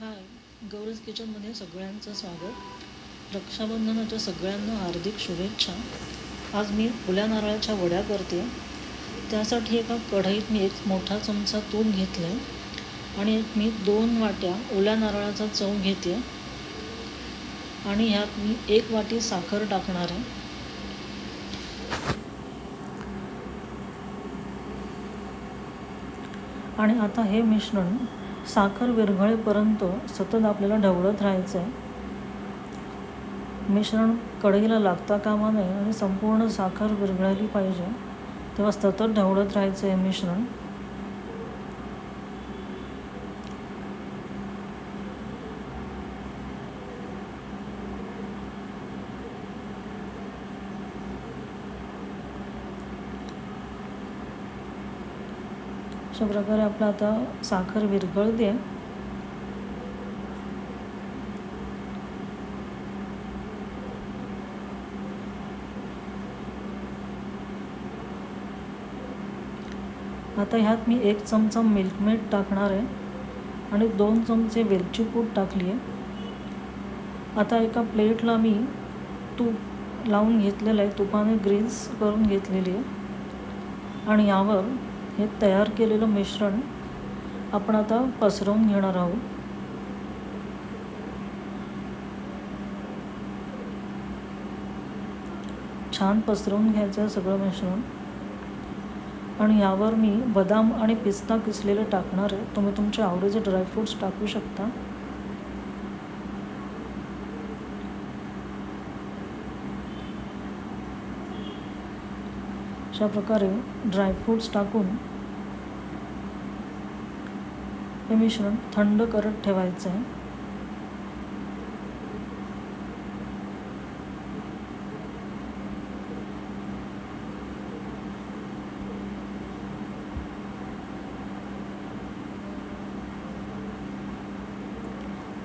हाय गौरज किचनमध्ये सगळ्यांचं स्वागत. रक्षाबंधनाच्या सगळ्यांना हार्दिक शुभेच्छा. आज मी ओल्या नारळाच्या वड्या करते. त्यासाठी एका कढईत मी एक मोठा चमचा तूप घेतलं आहे आणि एक मी दोन वाट्या ओल्या नारळाचा चव घेते. आणि ह्यात मी एक वाटी साखर टाकणार आहे. आणि आता हे मिश्रण साखर विरघळेपर्यंत सतत आपल्याला ढवळत राहायचं आहे मिश्रण कढईला लागता कामा नये आणि संपूर्ण साखर विरघळली पाहिजे. तेव्हा सतत ढवळत राहायचं आहे मिश्रण. अशा प्रकारे आपलं आता साखर विरघळते. आता ह्यात मी एक चमचा मिल्कमेड टाकणार आहे आणि दोन चमचे वेलची पूड टाकली आहे. आता एका प्लेटला मी तूप लावून घेतलेलं आहे. तुपाने ग्रीन्स करून घेतलेली आहे. आणि यावर हे तयार केलेलं मिश्रण आपण आता पसरवून घेणार आहोत. छान पसरवून घ्यायचं आहे सगळं मिश्रण. आणि यावर मी बदाम आणि पिस्ता किसलेले टाकणार आहे. तुम्ही तुमच्या आवडीचे ड्रायफ्रूट्स टाकू शकता. अशा प्रकारे ड्रायफ्रूट्स टाकून हे मिश्रण थंड करत ठेवायचं आहे.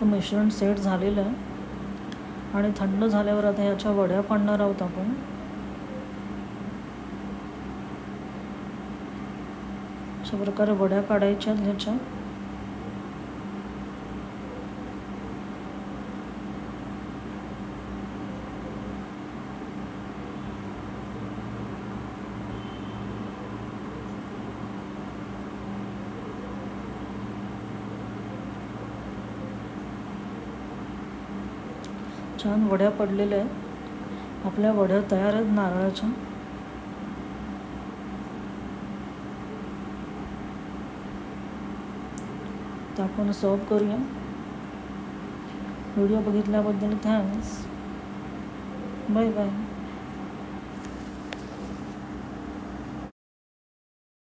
मिश्रण सेट झालेलं आहे. आणि थंड झाल्यावर आता ह्याच्या वड्या पाडणार आहोत आपण. अशा प्रकारे वड्या काढायच्या त्याच्या छान वड्या पडलेल्या आहेत. आपल्या वड्या तयार आहेत नारळाच्या. तर आपण सर्व करूया. व्हिडिओ बघितल्याबद्दल थँक्स बाय बाय